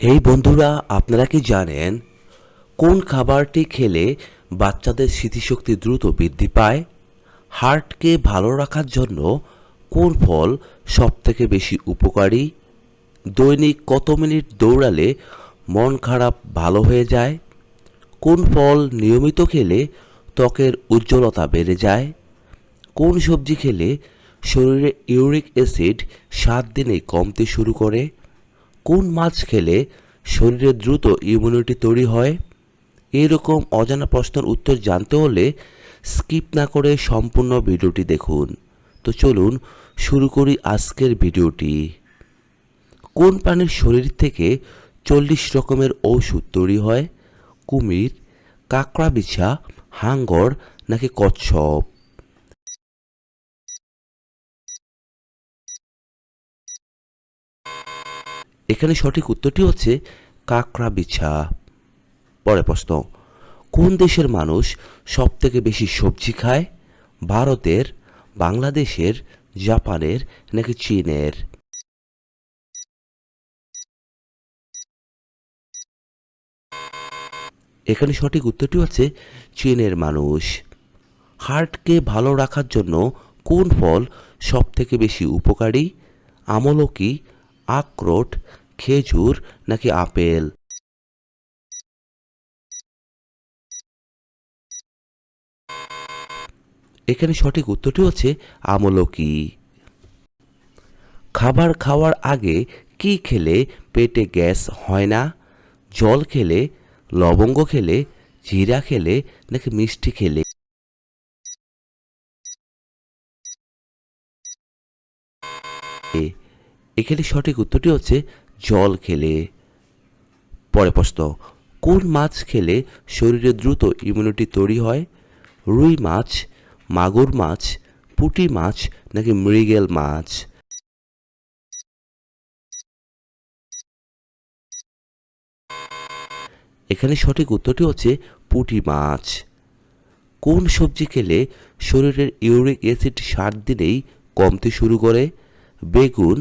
এই বন্ধুরা, আপনারা কি জানেন কোন খাবারটি খেলে বাচ্চাদের স্মৃতিশক্তি দ্রুত বৃদ্ধি পায়? হার্টকে ভালো রাখার জন্য কোন ফল সবথেকে বেশি উপকারী? দৈনিক কত মিনিট দৌড়ালে মন খারাপ ভালো হয়ে যায়? কোন ফল নিয়মিত খেলে ত্বকের উজ্জ্বলতা বেড়ে যায়? কোন সবজি খেলে শরীরে ইউরিক অ্যাসিড সাত দিনে কমতে শুরু করে? কোন মাছ খেলে শরীরে দ্রুত ইমিউনিটি তৈরি হয়? এরকম অজানা প্রশ্নের উত্তর জানতে হলে স্কিপ না করে সম্পূর্ণ ভিডিওটি দেখুন। তো চলুন শুরু করি আজকের ভিডিওটি। কোন প্রাণীর শরীর থেকে চল্লিশ রকমের ঔষধ তৈরি হয়? কুমির, কাঁকড়া বিছা, হাঙ্গর নাকি কচ্ছপ? এখানে সঠিক উত্তরটি হচ্ছে কাঁকড়া বিছা পরে প্রশ্ন, কোন দেশের মানুষ সব থেকে বেশি সবজি খায়? ভারতের, বাংলাদেশের, জাপানের নাকি চীনের? এখানে সঠিক উত্তরটি হচ্ছে চীনের মানুষ। হার্টকে ভালো রাখার জন্য কোন ফল সব থেকে বেশি উপকারী? আমলকি আখরোট, খেজুর নাকি আপেল? এখানে সঠিক উত্তরটি হচ্ছে আমলকি। খাবার খাওয়ার আগে কি খেলে পেটে গ্যাস হয় না? জল খেলে, লবঙ্গ খেলে, জিরা খেলে নাকি মিষ্টি খেলে? এখানে সঠিক উত্তরটি হচ্ছে জল খেলে। পরে প্রশ্ন, কোন মাছ খেলে শরীরে দ্রুত ইমিউনিটি তৈরি হয়? রুই মাছ, মাগুর মাছ, পুঁটি মাছ নাকি মৃগেল মাছ? এখানে সঠিক উত্তরটি হচ্ছে পুঁটি মাছ। কোন সবজি খেলে শরীরের ইউরিক অ্যাসিড সাত দিনেই কমতে শুরু করে? বেগুন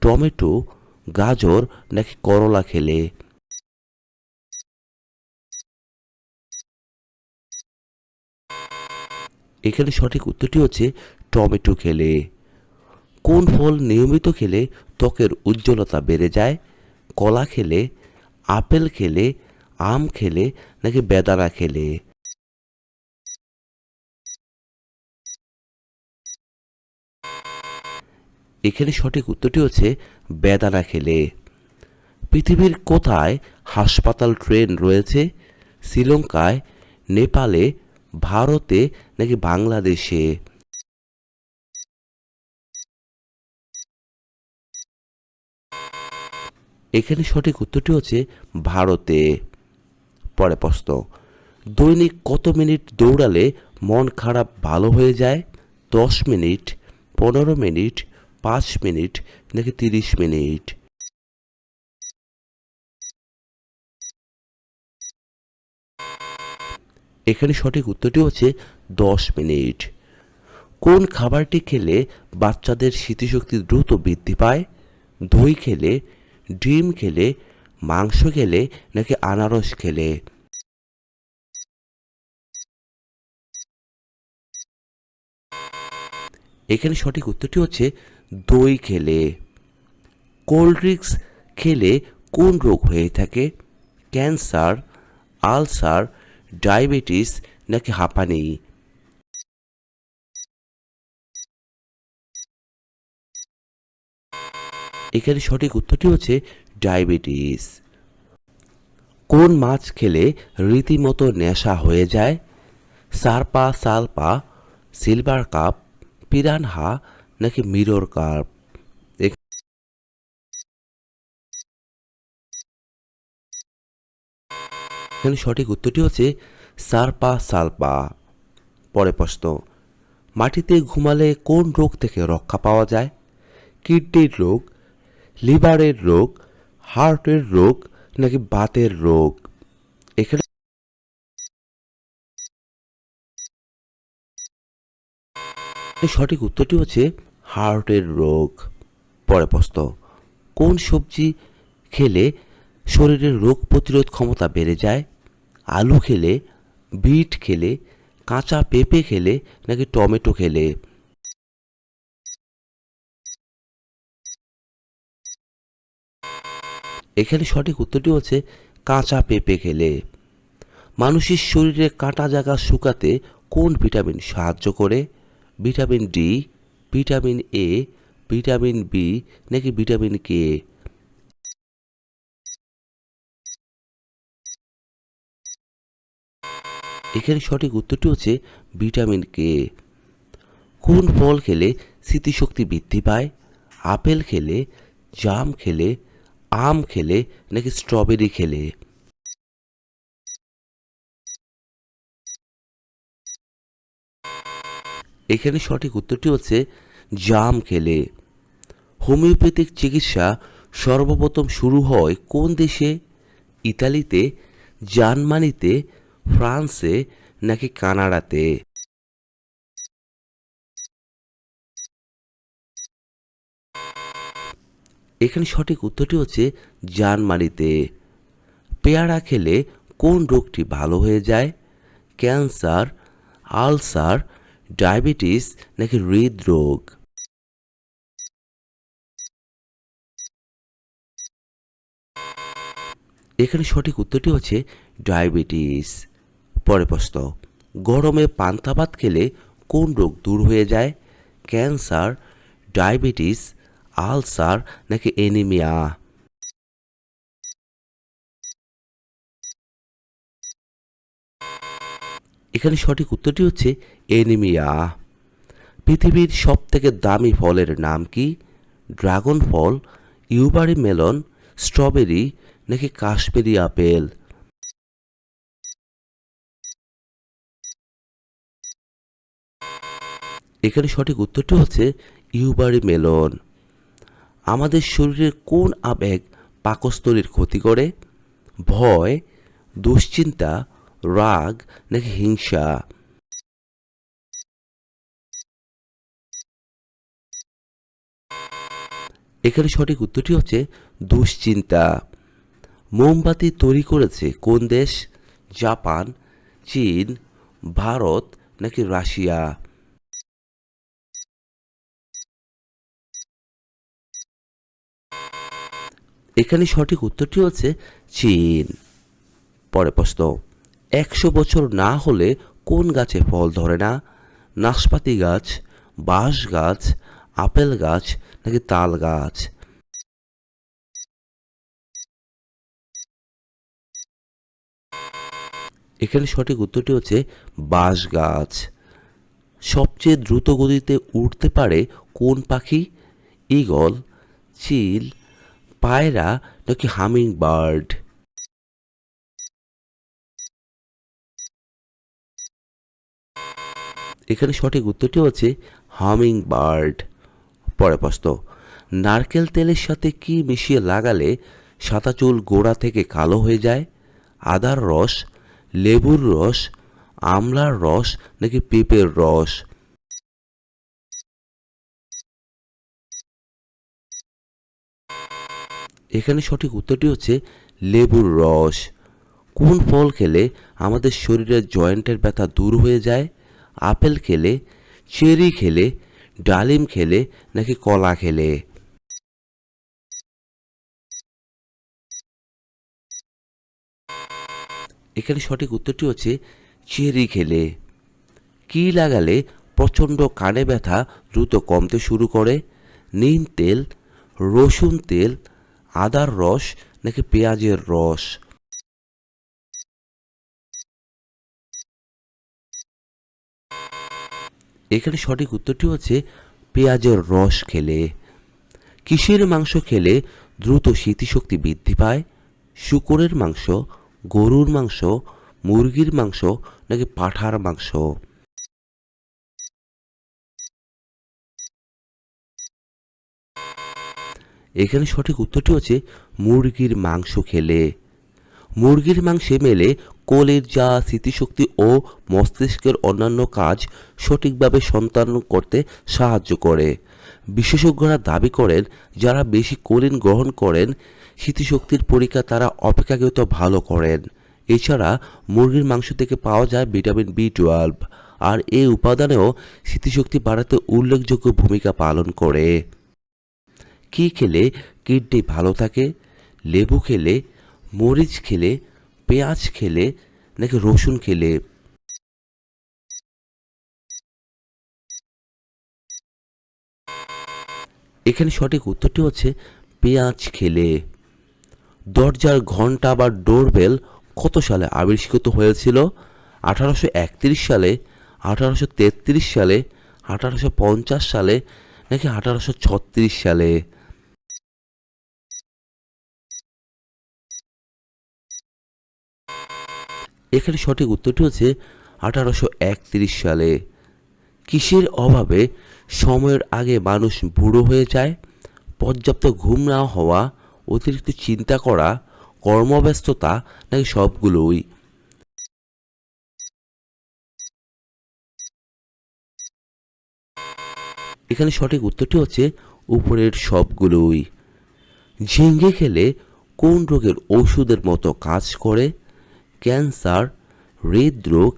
টমেটো, গাজর নাকি করলা খেলে? এখানে সঠিক উত্তরটি হচ্ছে টমেটো খেলে। কোন ফল নিয়মিত খেলে ত্বকের উজ্জ্বলতা বেড়ে যায়? কলা খেলে, আপেল খেলে, আম খেলে নাকি বেদানা খেলে? এখানে সঠিক উত্তরটি হচ্ছে বেদানা খেলে। পৃথিবীর কোথায় হাসপাতাল ট্রেন রয়েছে? শ্রীলঙ্কায়, নেপালে, ভারতে নাকি বাংলাদেশে? এখানে সঠিক উত্তরটি হচ্ছে ভারতে। পরে প্রশ্ন, দৈনিক কত মিনিট দৌড়ালে মন খারাপ ভালো হয়ে যায়? দশ মিনিট, পনেরো মিনিট পাঁচ মিনিট নাকি তিরিশ মিনিট? এখানে সঠিক উত্তরটি হচ্ছে দশ মিনিট। কোন খাবারটি খেলে বাচ্চাদের স্মৃতিশক্তি দ্রুত বৃদ্ধি পায়? দই খেলে, ডিম খেলে, মাংস খেলে নাকি আনারস খেলে? এখানে সঠিক উত্তরটি হচ্ছে দই খেলে। কোল্ড ড্রিঙ্কস খেলে কোন রোগ হয়ে থাকে? ক্যান্সার, আলসার, ডায়াবেটিস নাকি হাঁপানি? এখানে সঠিক উত্তরটি হচ্ছে ডায়াবেটিস। কোন মাছ খেলে রীতিমতো নেশা হয়ে যায়? সারপা, সালপা, সিলভার কাপ, পিরানহা নাকি মিরর কাপ এখানে সঠিক উত্তরটি হচ্ছে সারপা সালপা। পরে প্রশ্ন, মাটিতে ঘুমালে কোন রোগ থেকে রক্ষা পাওয়া যায়? কিডনির রোগ, লিভারের রোগ, হার্টের রোগ নাকি বাতের রোগ? এখানে সঠিক উত্তরটি হচ্ছে হার্টের রোগ পরে কোন সবজি খেলে শরীরের রোগ প্রতিরোধ ক্ষমতা বেড়ে যায়? আলু খেলে, বিট খেলে, কাঁচা পেঁপে খেলে, নাকি টমেটো খেলে? এখানে সঠিক উত্তরটি হচ্ছে কাঁচা পেঁপে খেলে। মানুষের শরীরে কাটা জায়গা শুকাতে কোন ভিটামিন সাহায্য করে? Vitamin D vitamin A vitamin B নাকি ভিটামিন কে এখানে সঠিক উত্তরটি হচ্ছে ভিটামিন কে কোন ফল খেলে স্মৃতিশক্তি বৃদ্ধি পায়? আপেল খেলে, জাম খেলে, আম খেলে নাকি স্ট্রবেরি খেলে? এখানে সঠিক উত্তরটি হচ্ছে জাম খেলে। হোমিওপ্যাথিক চিকিৎসা সর্বপ্রথম শুরু হয় কোন দেশে? ইতালিতে, জার্মানিতে, ফ্রান্সে নাকি কানাডাতে? এখানে সঠিক উত্তরটি হচ্ছে জার্মানিতে। পেয়ারা খেলে কোন রোগটি ভালো হয়ে যায়? ক্যান্সার, আলসার ডায়াবেটিস নাকি হৃদরোগ? এখানে সঠিক উত্তরটি হচ্ছে ডায়াবেটিস। পরে প্রশ্ন, গরমে পান্তা ভাত খেলে কোন রোগ দূর হয়ে যায়? ক্যান্সার, ডায়াবেটিস, আলসার নাকি এনিমিয়া? এখানে সঠিক উত্তরটি হচ্ছে এনিমিয়া। পৃথিবীর সব থেকে দামি ফলের নাম কি? ড্রাগন ফল, ইউবারি মেলন, স্ট্রবেরি নাকি কাশ্মীরি আপেল? এখানে সঠিক উত্তরটি হচ্ছে ইউবারি মেলন। আমাদের শরীরের কোন আবেগ পাকস্থলীর ক্ষতি করে? ভয়, দুশ্চিন্তা রাগ নাকি হিংসা? এখানে সঠিক উত্তরটি হচ্ছে দুশ্চিন্তা। মোমবাতি তৈরি করেছে কোন দেশ? জাপান, চীন, ভারত নাকি রাশিয়া? এখানে সঠিক উত্তরটি হচ্ছে চীন। পরে প্রশ্ন। একশো বছর না হলে কোন গাছে ফল ধরে না? নাশপাতি গাছ, বাঁশ গাছ, আপেল গাছ নাকি তাল গাছ? এখানে সঠিক উত্তরটি হচ্ছে বাঁশ গাছ। সবচেয়ে দ্রুত গতিতে উঠতে পারে কোন পাখি? ঈগল, চিল, পায়রা নাকি হামিং বার্ড এখানে সঠিক উত্তরটি হচ্ছে হামিং বার্ড পরে প্রশ্ন নারকেল তেলের সাথে কি মিশিয়ে লাগালে সাদা চুল গোড়া থেকে কালো হয়ে যায়? আদার রস, লেবুর রস, আমলার রস নাকি পেঁপের রস? এখানে সঠিক উত্তরটি হচ্ছে লেবুর রস। কোন ফল খেলে আমাদের শরীরের জয়েন্টের ব্যথা দূর হয়ে যায়? আপেল খেলে, চেরি খেলে, ডালিম খেলে, নাকি কলা খেলে? এখানে সঠিক উত্তরটি হচ্ছে চেরি খেলে। কি লাগালে প্রচণ্ড কানে ব্যথা দ্রুত কমতে শুরু করে? নিম তেল, রসুন তেল, আদার রস, নাকি পেঁয়াজের রস? এখানে সঠিক উত্তরটি হচ্ছে পেঁয়াজের রস খেলে। কিসের মাংস খেলে দ্রুত স্মৃতিশক্তি বৃদ্ধি পায়? শুকরের মাংস, গরুর মাংস, মুরগির মাংস নাকি পাঠার মাংস? এখানে সঠিক উত্তরটি হচ্ছে মুরগির মাংস খেলে। মুরগির মাংসে মেলে কোলের যা স্মৃতিশক্তি ও মস্তিষ্কের অন্যান্য কাজ সঠিকভাবে সন্তান করতে সাহায্য করে। বিশেষজ্ঞরা দাবি করেন, যারা বেশি কোলিন গ্রহণ করেন, স্মৃতিশক্তির পরীক্ষা তারা অপেক্ষাকৃত ভালো করেন। এছাড়া মুরগির মাংস থেকে পাওয়া যায় ভিটামিন বি টুয়েলভ আর এই উপাদানেও স্মৃতিশক্তি বাড়াতে উল্লেখযোগ্য ভূমিকা পালন করে। কি খেলে কিডনি ভালো থাকে? লেবু খেলে? মরিচ খেলে? পেঁয়াজ খেলে নাকি রসুন খেলে? এখানে সঠিক উত্তরটি হচ্ছে পেঁয়াজ খেলে। দরজার ঘণ্টা বা ডোরবেল কত সালে আবিষ্কৃত হয়েছিল? আঠারোশো একত্রিশ সালে, আঠারোশো তেত্রিশ সালে, আঠারোশো পঞ্চাশ সালে নাকি আঠারোশো ছত্রিশ সালে? এখানে সঠিক উত্তরটি হচ্ছে আঠারোশো একত্রিশ সালে। কিসের অভাবে সময়ের আগে মানুষ বুড়ো হয়ে যায়? পর্যাপ্ত ঘুম না হওয়া, অতিরিক্ত চিন্তা করা, কর্মব্যস্ততা নাকি সবগুলোই? এখানে সঠিক উত্তরটি হচ্ছে উপরের সবগুলোই। ঝিঙ্গে খেলে কোন রোগের ওষুধের মতো কাজ করে? ক্যান্সার, হৃদরোগ,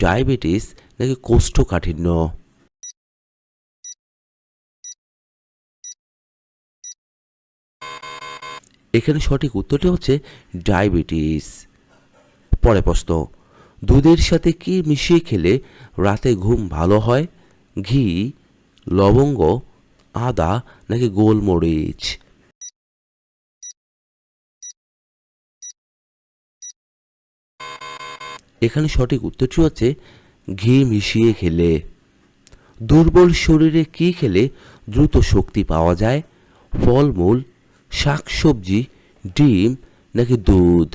ডায়াবেটিস নাকি কোষ্ঠকাঠিন্য? এখানে সঠিক উত্তরটি হচ্ছে ডায়াবেটিস। পরে প্রশ্ন, দুধের সাথে কি মিশিয়ে খেলে রাতে ঘুম ভালো হয়? ঘি, লবঙ্গ, আদা নাকি গোলমরিচ? এখানে সঠিক উত্তরটি হচ্ছে ঘি মিশিয়ে খেলে। দুর্বল শরীরে কি খেলে দ্রুত শক্তি পাওয়া যায়? ফলমূল, শাকসবজি, ডিম নাকি দুধ?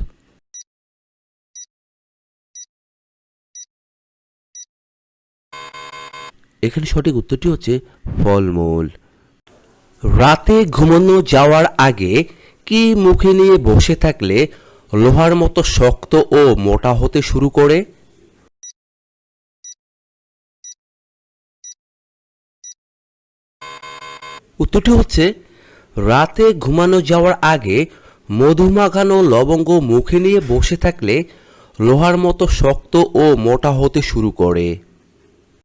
এখানে সঠিক উত্তরটি হচ্ছে ফলমূল। রাতে ঘুমানো যাওয়ার আগে কি মুখে নিয়ে বসে থাকলে লোহার মতো শক্ত ও মোটা হতে শুরু করে উত্তরটি হচ্ছে, রাতে ঘুমানো যাওয়ার আগে মধু মাখানো লবঙ্গ মুখে নিয়ে বসে থাকলে লোহার মতো শক্ত ও মোটা হতে শুরু করে।